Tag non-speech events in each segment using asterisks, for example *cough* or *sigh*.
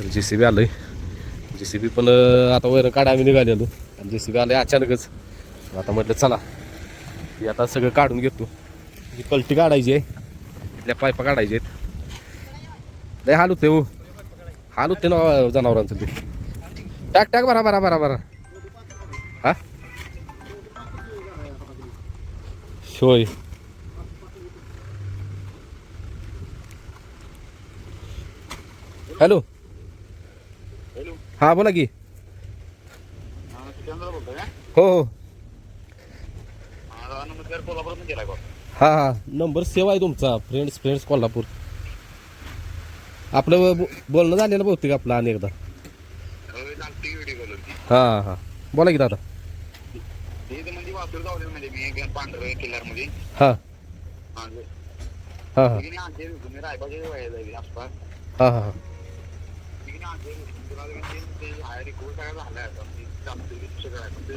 तर जे C B आलं आहे जे सी बी पण आता वैर काढा आम्ही निघालेलो. आणि जे सी बी आलं आहे अचानकच. आता म्हटलं चला ती आता सगळं काढून घेतो. ही पलटी काढायची आहे. इथल्या पायपा काढायचे आहेत. लय हाल होते हो. हाल होते ना जनावरांचं ते. टाक टाक बरा बरा बरा बरा हा? होय. हॅलो? हा बोला की. हा हो. हो हा. हा नंबर सेव्ह आहे तुमचा फ्रेंड्स फ्रेंड्स कोल्हापूर. आपलं बो- बोलणं झालेलं बहुतेक आपलं अनेकदा हा हा. बोला की दादा. हा. हा हा. हा हा हा तिकडे आणते तुला म्हणजे ते हायर रिकॉर्ड सगळं झालाय आता म्हणजे चालते सगळं आहे. पण ते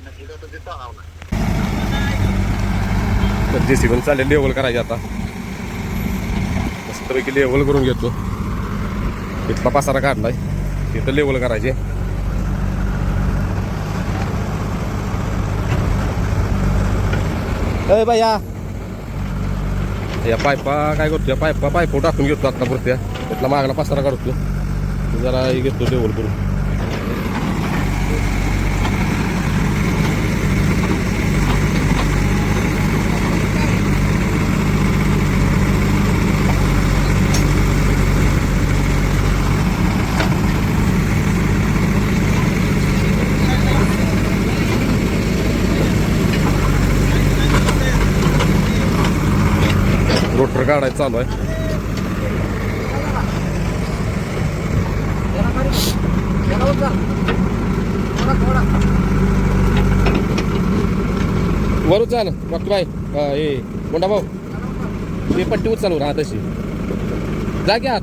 नक्की तर जे सी पण चालेल लेवल करायचे आता. मस्तपैकी लेवल करून घेतो. इथला पसारा काढलाय. तिथं लेवल करायचे. अय बाई या पायपा काय करतो या पायपा पायपो टाकून घेतो आता पुरत्या. त्यातला मागला पसारा काढतो जरा घेतो लेवल करून रोटर काढायचं चालू आहे. वरून चाल मग बाय हे मोठा भाऊ. ते पट्टी उचल हा तशी जा की आत.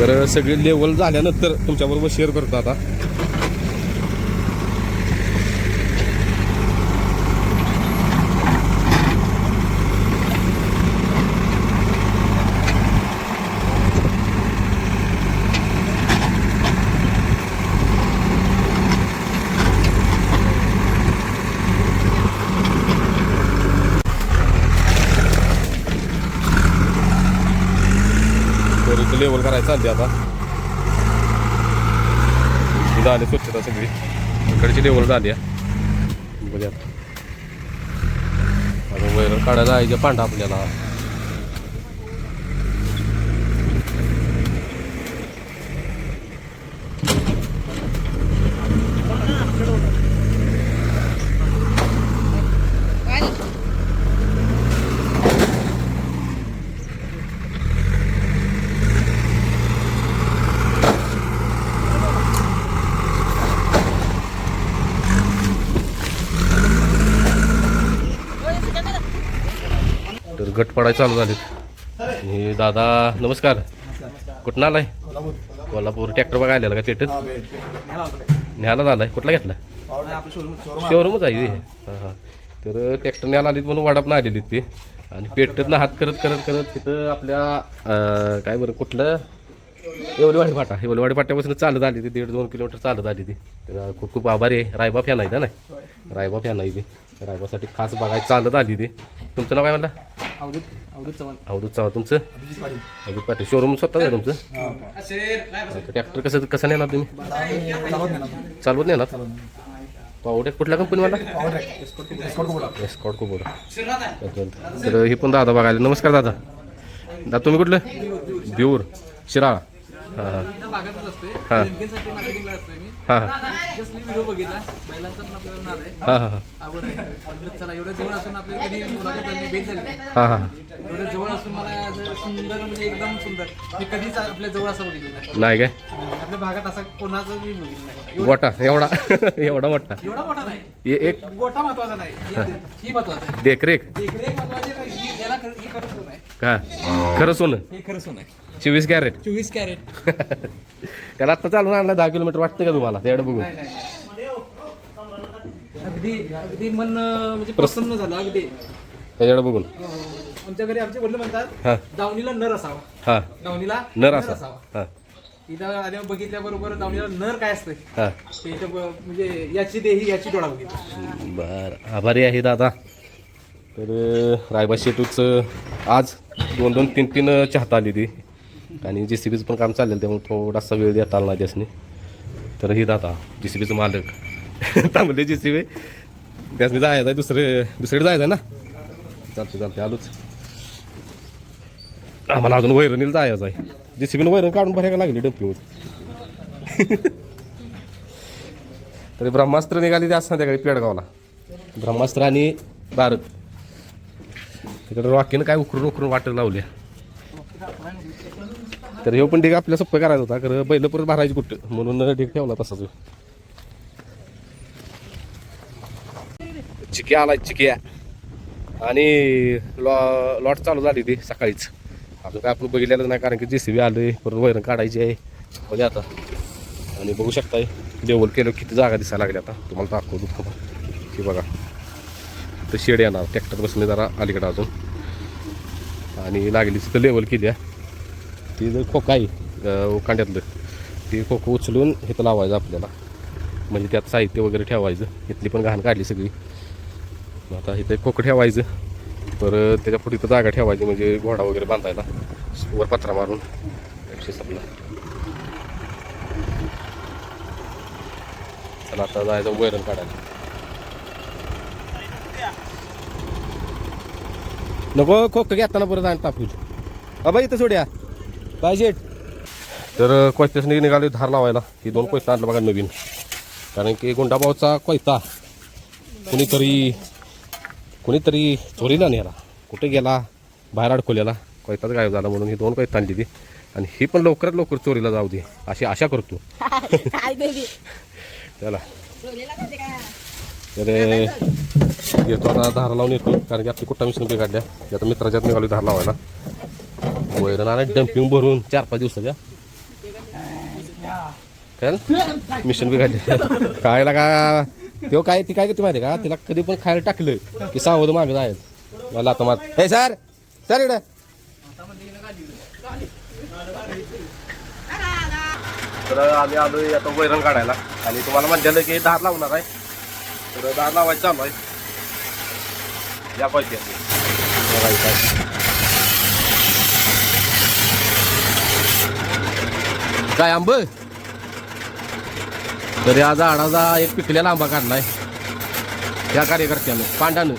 तर सगळी लेवल झाल्यानंतर तुमच्याबरोबर शेअर करतो आता. लेवल करायचं चालते आता. झाले स्वच्छता सगळी. इकडची लेवल झाली आहे. बघूया आता वैर काढायला जायचं पांढरा आपल्याला गट पडायला चालू झालेत. हे दादा नमस्कार. कुठं आलाय? कोल्हापूर. ट्रॅक्टर बघा आलेला का पेटत न्यायला झालाय कुठला घेतला? शोरूमच आहे हे. हा. तर ट्रॅक्टर न्यायला आलीत म्हणून वाडापणं आलेली ते. आणि पेटतनं हात करत करत करत तिथं आपल्या काय बरं कुठलं? येवलेवाडी फाटा. येवलेवाडी फाट्यापासून चालत आली ती. दीड दोन किलोमीटर चालत आली ती. तर खूप खूप आभारी आहे. रायबा फॅन आहे ना नाही? रायबा फॅन आहे ती. रायबासाठी खास बघायला चालत आली ती. तुमचं नाव काय म्हणलं? अवधूत अवधूत चव्हाण. अवधूत चव्हाण तुमचं? अवधूत पाटील. शोरूम स्वतः आहे तुमचं? ट्रॅक्टर कसं कसं नेणार तुम्ही? चालवत नेणार. पावडे कुठल्या कंपनीवाला एस्कॉट कुबोडा तर हे पण दादा बघायला. नमस्कार दादा. दादा तुम्ही कुठलं? बिऊर. शिराळा. हां हां. हा. जस्ट मी व्हिडिओ बघितला. बैलांचा पण आपल्याला नाद आहे. हां हां. आवड आहे. म्हणलं चला एवढं जवळ असून आपल्याला कधी मुलाखत झाली भेट झाली नाही. हां हां. एवढं जवळ असून मला असं सुंदर म्हणजे एकदम सुंदर. मी कधीच आपल्या जवळ असं बघितलं नाही. नाही काय? आपल्या भागात असा कोणाचं मी बघितलं नाही. एवढं- मोठा एवढा एवढा मोठा. एवढा मोठा नाही. हे एक गोठा महत्त्वाचा नाही. हे- ही महत्वाचं आहे. देखरेख. देखरेख महत्वाची नाही ही- याला हे का? खरं सोनं? हे खरं सोनं आहे. चोवीस कॅरेट? चोवीस कॅरेट. *laughs* त्याला आता चालून आणला दहा किलोमीटर वाटतं का तुम्हाला? तेवढं बघू. नाही नाही. अगदी अगदी मन अं, म्हणजे प्रसन्न झालं अगदी. त्याच्याकडे बघून. अं, आमच्या घरी आमचे वडील म्हणतात हां. दावणीला नर असावा. हां. दावणीला नर असा हां. इथं आल्यावर बघितल्याबरोबर दावणीला नर काय असतं हां. ते इथं ब- म्हणजे याची देही याची डोळा बघितली. बर. आभारी आहे दादा. तर रायबा शेटूचं आज दोन दोन तीन तीन चाहता आली ती. आणि जे सी बीचं पण काम चाललेलं त्यामुळे थोडासा वेळ देता आला नाही त्यासनी. तर ही दादा जे सी बीचं मालक. थांबले जे सी बी त्यासनी जायचं आहे दुसरे दुसरीकडे जायचं आहे ना? चालते चालते आलोच. आम्हाला अजून वैरणीला जायचं आहे. जे सी बीनं वैरण काढून भरायला लागली डंपीवर तरी ब्रह्मास्त्र निघाली ते आज संध्याकाळी पेडगावला. ब्रह्मास्त्र आणि भारत. इकडं रॉकीनं काय उकरून उकरून वाटत लावल्या तर हे पण ढीग आपल्या सोपं करायचा होता कारण बैल परत भरायची कुठं? म्हणून ढीग ठेवला तसाच. ह्यो. चिक्या आला चिक्या. आणि लॉ लॉट चालू झाली ती सकाळीच. अजून काय आपण बघितलेलं नाही कारण की जे सी बी आलं परत वैरण काढायची आहे. म्हणजे आता. आणि बघू शकताय लेवल केलं किती जागा दिसायला लागली आता. तुम्हाला दाखवतो की बघा. तर शेड येणार ट्रॅक्टर बसणे जरा अलीकडं अजून. आणि लागली तिथं लेवल केली आहे ती जर खोका आहे कांड्यातलं ते खोकं उचलून इथं लावायचं आपल्याला. म्हणजे त्यात साहित्य वगैरे ठेवायचं इथली पण घाण काढली सगळी. मग आता इथं खोकं ठेवायचं तर त्याच्या पुढे इथं जागा ठेवायची म्हणजे घोडा वगैरे बांधायला वर पत्रा मारून विषय चला आता जायचं वैरण काढायला. नको खोक घेताना परत आणि टाकू अबा इथं सोड्या पाहिजे तर कोयत्यासनी निघाले धार लावायला. ही दोन कोयता आणलं बघा नवीन. कारण की गुंडाभाऊचा कोयता कुणीतरी कुणीतरी चोरीला नेला. कुठे गेला? बाहेर अडकवलेला. कोयताच गायब झाला म्हणून ही दोन कोयता आणली ती. आणि ही पण लवकरात लवकर चोरीला जाऊ दे. अशी आशा करतो. *laughs* *laughs* चला. तर येतो आता धार लावून येतो. कारण की आपली कुठं मिशन काढल्या आता मित्राच्यात निघाली धार लावायला. वैरण आणि डम्पिंग भरून चार पाच दिवसाच्या. काय मिशन बी काढली खायला का तो काय ती काय करते माहिती आहे का? तिला कधी पण खायला टाकलं की सावध मागे जायचं. मला आता मात हे सर! सर इकडे. तर आम्ही आलोय आता वैरण काढायला. आणि तुम्हाला म्हणलेलं की धार लावणार आहे. तर धार लावायचं चालू आहे. या पाहिजे काय आंब? तरी आज झाडाचा एक पिकलेला आंबा काढलाय. या कार्यकर्त्यानं पांडानं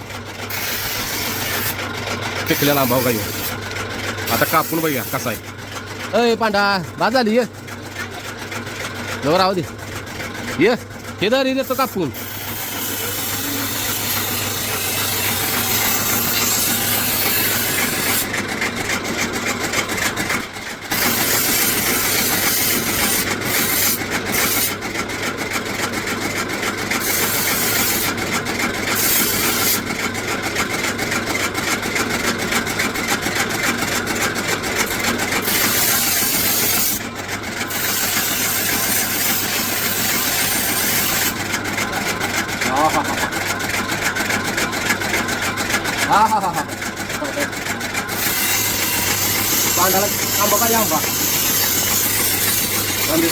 पिकलेला आंबा हो काही आता कापून बघूया कसा आहे. अय पांडा बाद झाली ये. जवळ राहू दे. ये हे दर येतो कापून. हा हा हा हा पांडाला आंबा पाहिजे आंबा हो पाहिजे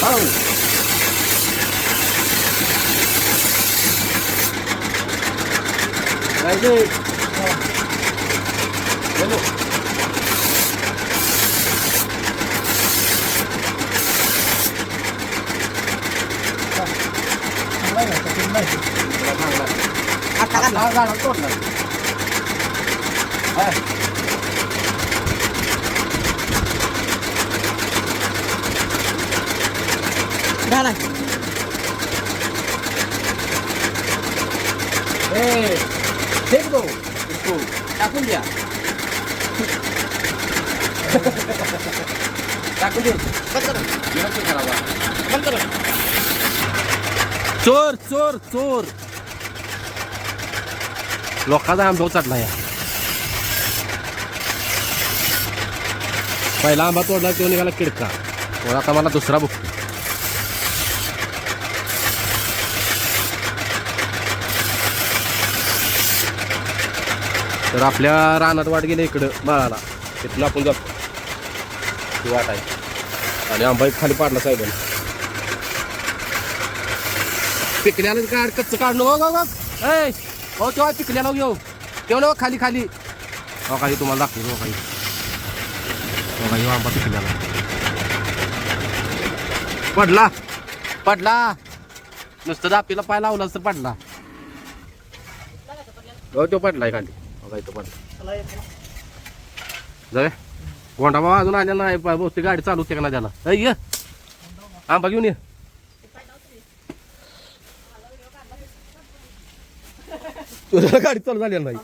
चलो घाला ए फेक दो इसको टाकून द्या टाकून दे विरक्त करावा. चोर चोर चोर लोकांचा आंबा चढला या पहिला आंबा तोडला तो निघाला किडका मग आता मला दुसरा बुक तर आपल्या रानात वाट गेली इकडं माळाला तिथून आपण जातो ती वाट आहे आणि आंबा एक खाली पाडला साहेबांनी पिकल्यानं काढ कच्चं काढणं नको गो गो ऐ हो तेव्हा पिकल्याला घेऊ तेवढं खाली खाली. हो काही तुम्हाला दाखवतो हो काही हो काही आंबा पिकल्याला पडला. पडला. नुसतं दापीला पाय लावला तर पडला. हो तो पडलाय खाली. हो काही तो पडला. जाऊया. गोंडा बाबा अजून आलेला नाही बहुतेक गाडी चालू होते का ना त्याला? आंबा घेऊन ये. तुझ्या गाडी चालू झाली नाही.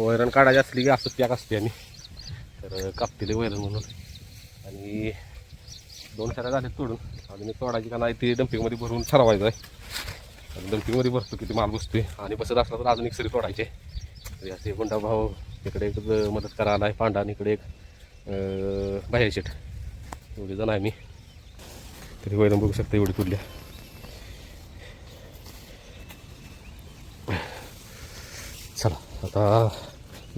वैरण काढायची असली की असं पॅक असते आणि. तर कापतेले वैरण म्हणून. आणि दोन सऱ्या झाले तोडून. अजून एक तोडायची का नाही ती डम्पिंगमध्ये भरून ठरवायचं आहे आणि डम्पिंगमध्ये भरतो किती माल बसतोय. आणि बसत असला तर अजून एक सरी तोडायचे. तर असे गुंडा भाऊ इकडे एक मदत करायला आहे पांडा आणि इकडे एक अं, बाहेर शेट. एवढे जण आहे मी. तरी वैरण बघू शकता एवढी तुडल्या चला आता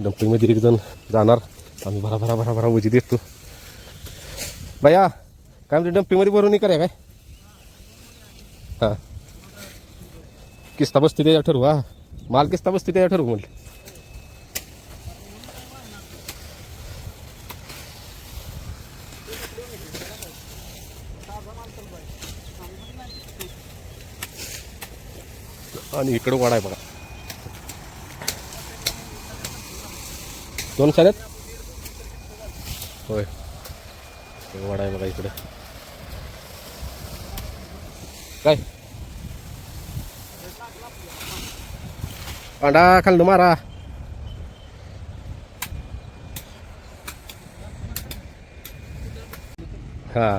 डम्पिंगमध्ये एक जण जाणार. आम्ही भरा भरा भरा भरा वजी देतो भैया काय म्हणते डम्पिंगमध्ये भरून नाही करा काय? हां. किस्ता बसते त्याच्या ठरवू हा. माल किस्ता बसते त्याच्या ठरवू म्हणलं. आणि इकडं वाढाय आहे बघा. दोन शाळेत होय. वाडा आहे बघा इकडं. काय? पांडा खाल्लं मारा. हा.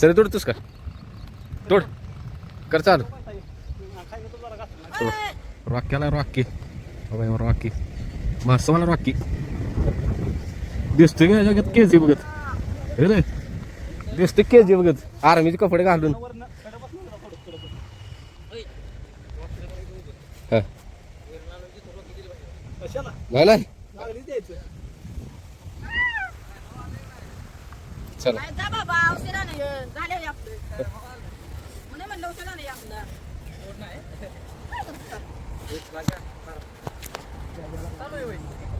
सर तोडतोस का? तोड. कर चाल. रॉक्याला रॉकी बाबा रॉकी माणसं मला रॉकी दिसतोय का जगात केजी बघत हे रे दिसतोय केजी बघत आर्मीचे कपडे घालून हा. चला म्हणलं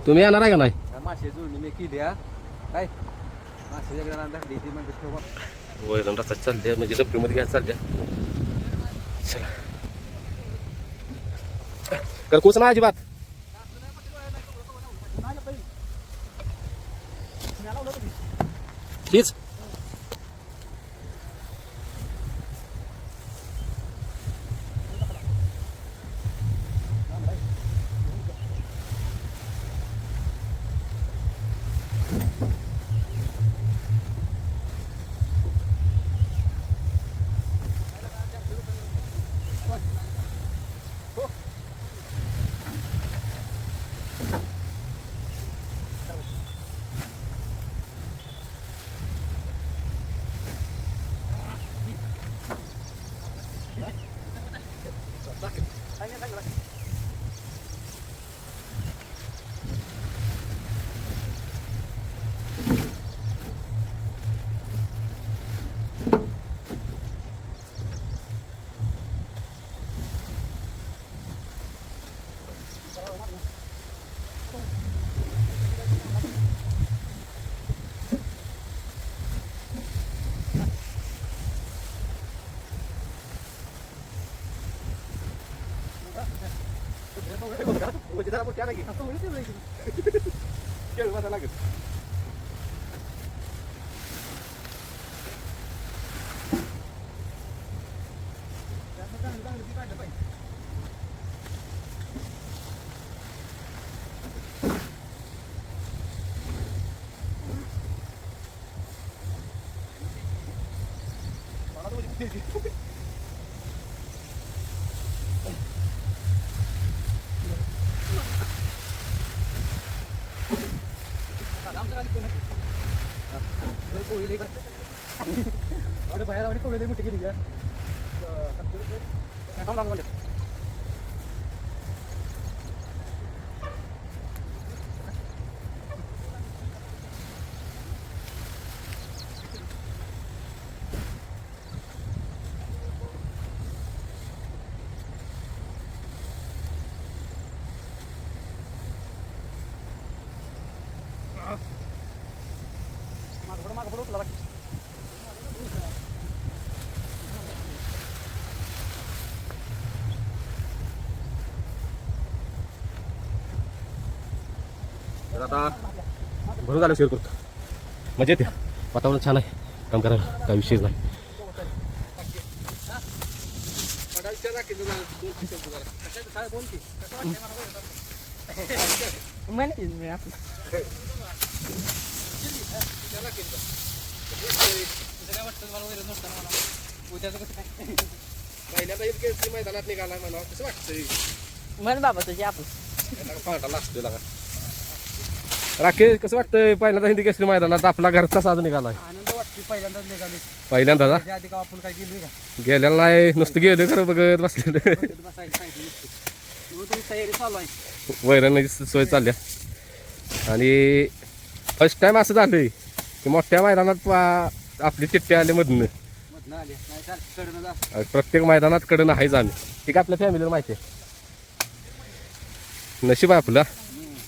तुम्ही येणार आहे का नाही? मासे जुळणी मी केली हा. काय? मासे ती म्हणजे ठेवा वैरण रस्ता चालते म्हणजे डब्बीमध्ये घ्यायला चला. ना अजिबात? हीच. 왜 이거 나한테 뭐지? 나한테 안 하게. 아, 또 이렇게 왜 이거? 걔 얼마나 나겠어? Ada bayar, ada kau ini mau tinggi dia. Kau bangun. भरून झालं शेअर करतो मज़ा येते. वातावरण छान आहे. काम करायला काय विषयच नाही. *laughs* मैदानात निघाला मला कसं वाटतंय म्हण बाबा तुझी आपण. राकेश कसं वाटतंय? पहिल्यांदा हिंदी केसरी मैदानात आपला घरचा साज निघालाय. आनंद वाटते पहिल्यांदाच निघाले पहिल्यांदा ना? त्याच्या आधी का आपण काय केलं का? गेलेला नाही. नुसतं गेलो खरं बघत बसलेलं. बसायला सांगितलं नसतं. मग तुमची तयारी चालू आहे. वैराणाची सोय चालल्या आणि फर्स्ट टाइम असं झालंय. की मोठ्या मैदानात आपली चिठ्ठी आली मधनं. कडनं प्रत्येक मैदानात कडं आहेच आम्ही. ठीक आहे आपल्या फॅमिलीला माहिती आहे. नशीब आहे आपलं.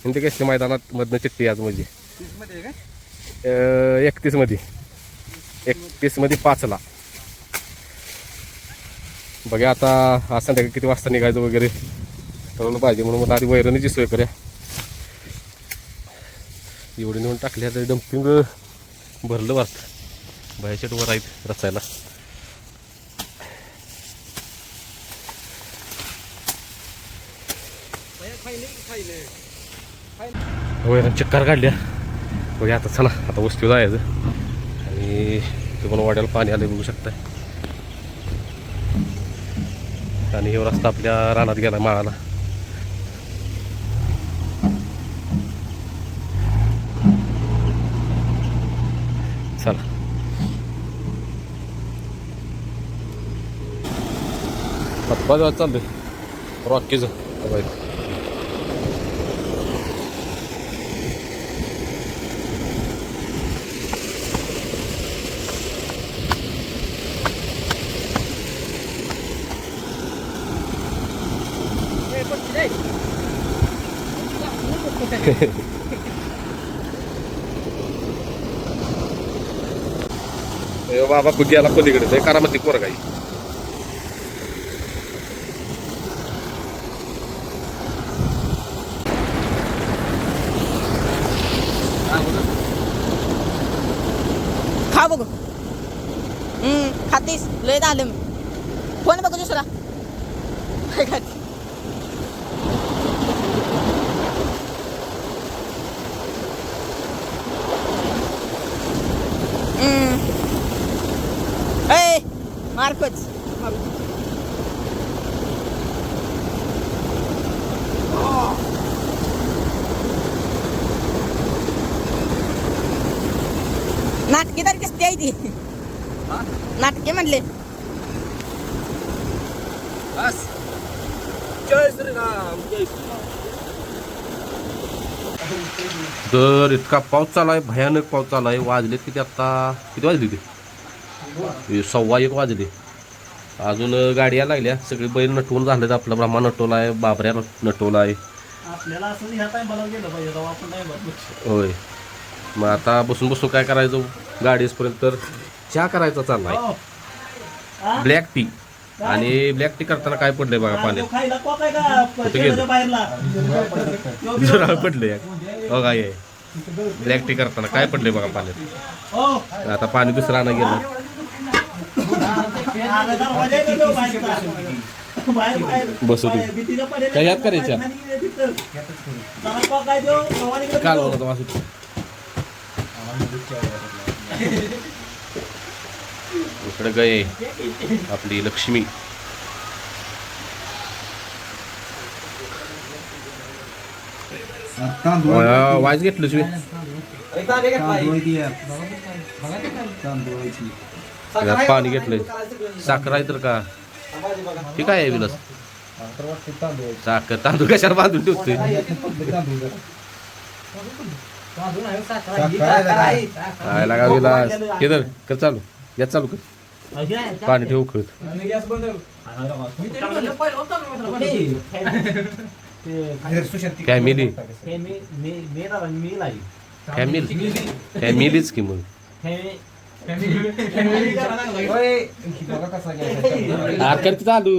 हिंदी केसरी मैदानात मधनं चिठ्ठी आज म्हणजे आहे एकतीसमध्ये एकतीसमध्ये पाचला. बघा आता आज संध्याकाळी किती वाजता निघायचं वगैरे. ठरवलं पाहिजे म्हणून मला आधी वैरणीची सोय करूया. एवढी नेऊन टाकली आता डम्पिंग. भरलं वाटतं बाहेरच्या वर आहेत रचायला वैरण चक्कर काढल्या. बघा आता चला आता वस्तू जायचं. आणि ते पण वाड्याला पाणी आलं बघू शकताय. आणि हे रस्ता आपल्या रानात गेला माळाला. चला पाच वाजता चाललोय रॉकीचं बघा ए बाबा कुठे गेला पलीकडे ते कारामती पोरगाई खा बघ. हम्म खातीस लय झालं मी फोन बघू दुसरा. काय खाती हम्म. ए मार्कच नाटकी तर कसली आहे ती नाटके म्हणले बस जय श्रीराम जय तर इतका पाऊस चालू आहे भयानक पाऊस चालू आहे. वाजले किती आत्ता किती वाजले ते सव्वा एक वाजले. अजून गाडी यायला लागल्या. सगळी बैल नटवून झालेत. आपला ब्रह्मा नटवला आहे बाबऱ्या नटवला आहे ह्या मग आता बसून बसून काय करायचं? गाडीसपर्यंत तर चहा करायचा चाललाय. हो. हा? ब्लॅक टी आणि ब्लॅक टी करताना काय पडलंय बघा तो पाण्यात कुठे गेलं? तो पडले हो. काय ब्लॅक टी करताना काय पडलंय बघा पाण्यात? आता पाणी दुसरं आणा गेलं. तो बसू पड्यात काय यात करायच्या? तो, काल तो. होता इकडे गय आपली लक्ष्मी. वाईज घेतलं शिवी. तांदूळ ती आहे. तांदूळाची. यात पाणी घेतलंय साखर आहे तर का? हे काय आहे विलास. साखर तांदूळ कशाला बांधून ठेवतोय? काय लागा विलास? हे कर चालू. यात चालू कर. पाणी ठेवू खळत फॅमिली फॅमिली फॅमिलीच की मग हा कर की चालू.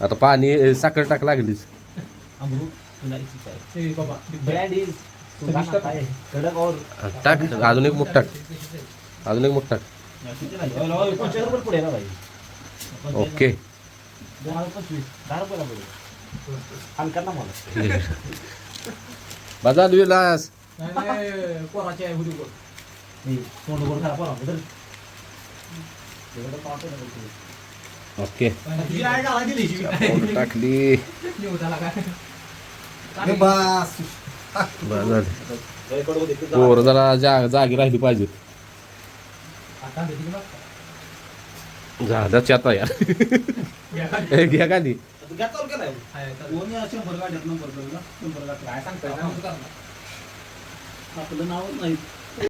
आता पाणी साखर टाक लागलीच. हा, टाक अजून एक मुठ टाक. अजून एक मुठ टाक. ओके. *laughs* बाजार विलास. ओके. टाकली. निवडाला पोर जरा जा जागी राहिली पाहिजेत. झालं चाता यार. हे घ्या खाली कोणी असे शंभर गाड्यात नंबर करू ना? शंभर गाड्यात. आपलं नावच नाही